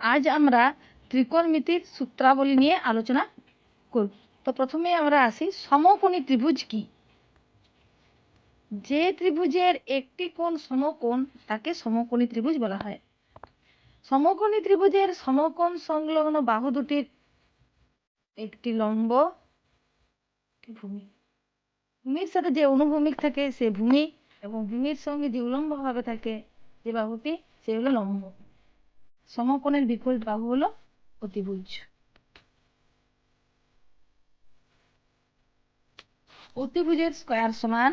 আজ আমরা ত্রিকোণমিতির সূত্রাবলী নিয়ে আলোচনা করব। তো প্রথমে আমরা আসি, সমকোণী ত্রিভুজ কি? যে ত্রিভুজের একটি কোণ সমকোণ, তাকে সমকোণী ত্রিভুজ বলা হয়। সমকোণী ত্রিভুজের সমকোণ সংলগ্ন বাহু দুটির একটি লম্ব ভূমি। ভূমির সাথে যে অনুভূমিক থাকে, সে ভূমি এবং ভূমির সঙ্গে যে উলম্বভাবে থাকে যে বাহুটি, সে হলো লম্ব। সমকোণের বিপরীত বাহু হলো অতিভুজ। অতিভুজের স্কয়ার সমান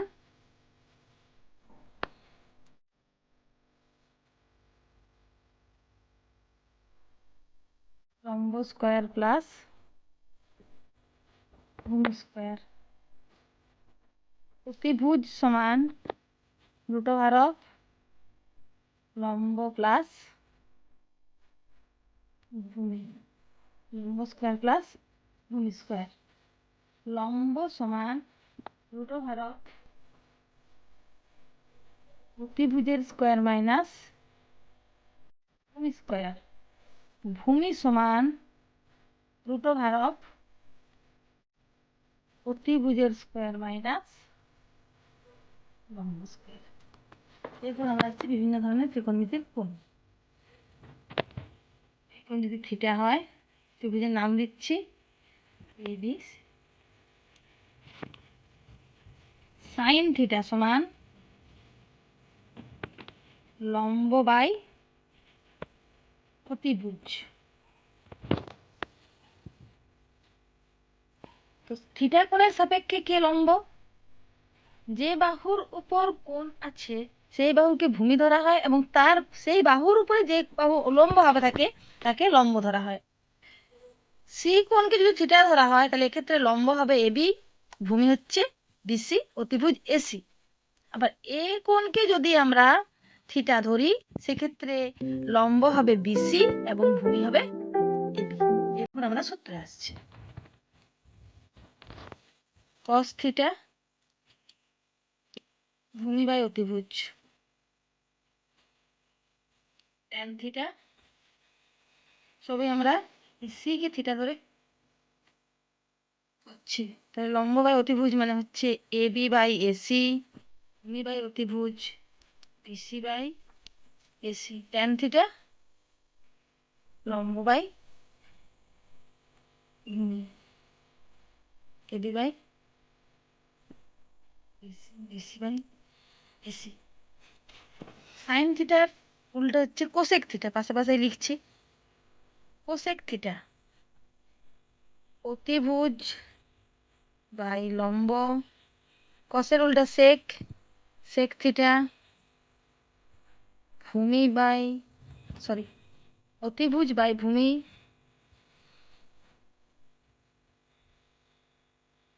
লম্ব স্কয়ার প্লাস ভূমি স্কয়ার। অতিভুজ সমান রুট অফ লম্ব প্লাস ভূমি, লম্ব স্কয়ার প্লাস ভূমি স্কয়ার লম্ব সমান রুট ওভার অতিভুজের স্কয়ার মাইনাস ভূমি স্কয়ার ভূমি সমান রুট ওভার অফ অতিভুজের স্কয়ার মাইনাস লম্ব স্কয়ার এরপর আমরা আসছি বিভিন্ন ধরনের ত্রিকোণমিতির কোণ। এখন যদি থিটা হয়, ত্রিভুজের নাম দিচ্ছি এ বি সাইন থিটা সমান লম্ব বাই অতিভুজ। তো থিটা কোণের সাপেক্ষে কে লম্ব? যে বাহুর উপর কোণ আছে সেই বাহুকে ভূমি ধরা হয় এবং তার সেই বাহুর উপরে যে বাহু লম্ব ভাবে থাকে, তাকে লম্ব ধরা হয়। সি কোণকে যদি থিটা ধরা হয়, তাহলে এক্ষেত্রে লম্ব হবে এবি ভূমি হচ্ছে বিসি অতিভুজ এসি আবার এ কোণকে যদি আমরা থিটা ধরি, সেক্ষেত্রে লম্ব হবে বিসি এবং ভূমি হবে এবি এরপর আমরা সূত্রে আসছি। কস থিটা ভূমি বাই অতিভুজ। ট্যান থিটা সবই আমরা সি কে থিটা ধরে করছি। তাহলে লম্ব বাই অতিভুজ মানে হচ্ছে এ বি বাই এসি ভূমি বাই অতিভুজ BC by AC tan theta লম্ব বাই ভূমি A B by BC by AC sine থিটার উল্টো হচ্ছে কোসেক থিটা, পাশাপাশি লিখছি। Cosec theta. অতিভুজ বাই লম্ব। কসের উল্টা সেক সেক থিটা। ভূমি বাই, সরি, অতিভুজ বাই ভূমি।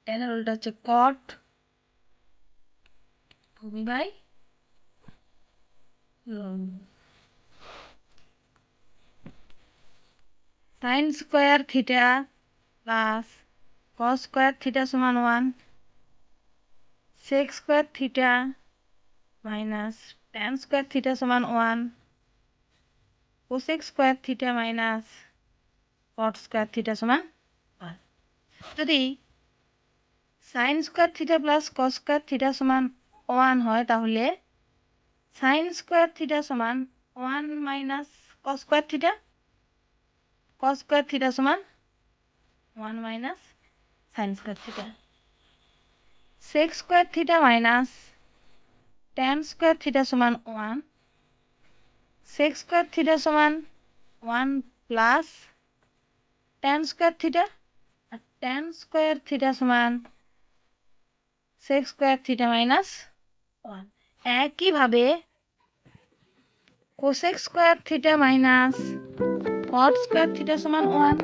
ট্যানের উল্টা হচ্ছে কট। ভূমি বাই লম্ব। Sine square theta plus cos square theta সমান one sec square theta minus tan square theta সমান one cosec square theta minus cot square theta সমান ওয়ান যদি sine square theta plus cos square theta সমান one হয় তাহলে sine square theta সমান one minus cos square theta cos square theta সমান one minus sine square theta. Sec square theta minus tan square theta সমান one. Sec square theta সমান one plus tan square theta. আর tan square theta সমান sec square theta minus one. একইভাবে cosec square theta minus cot square theta সমান one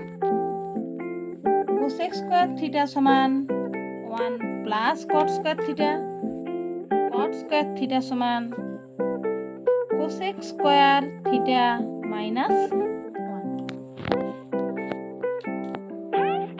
cosec square theta সমান one plus cot square theta cot square theta সমান cosec square theta minus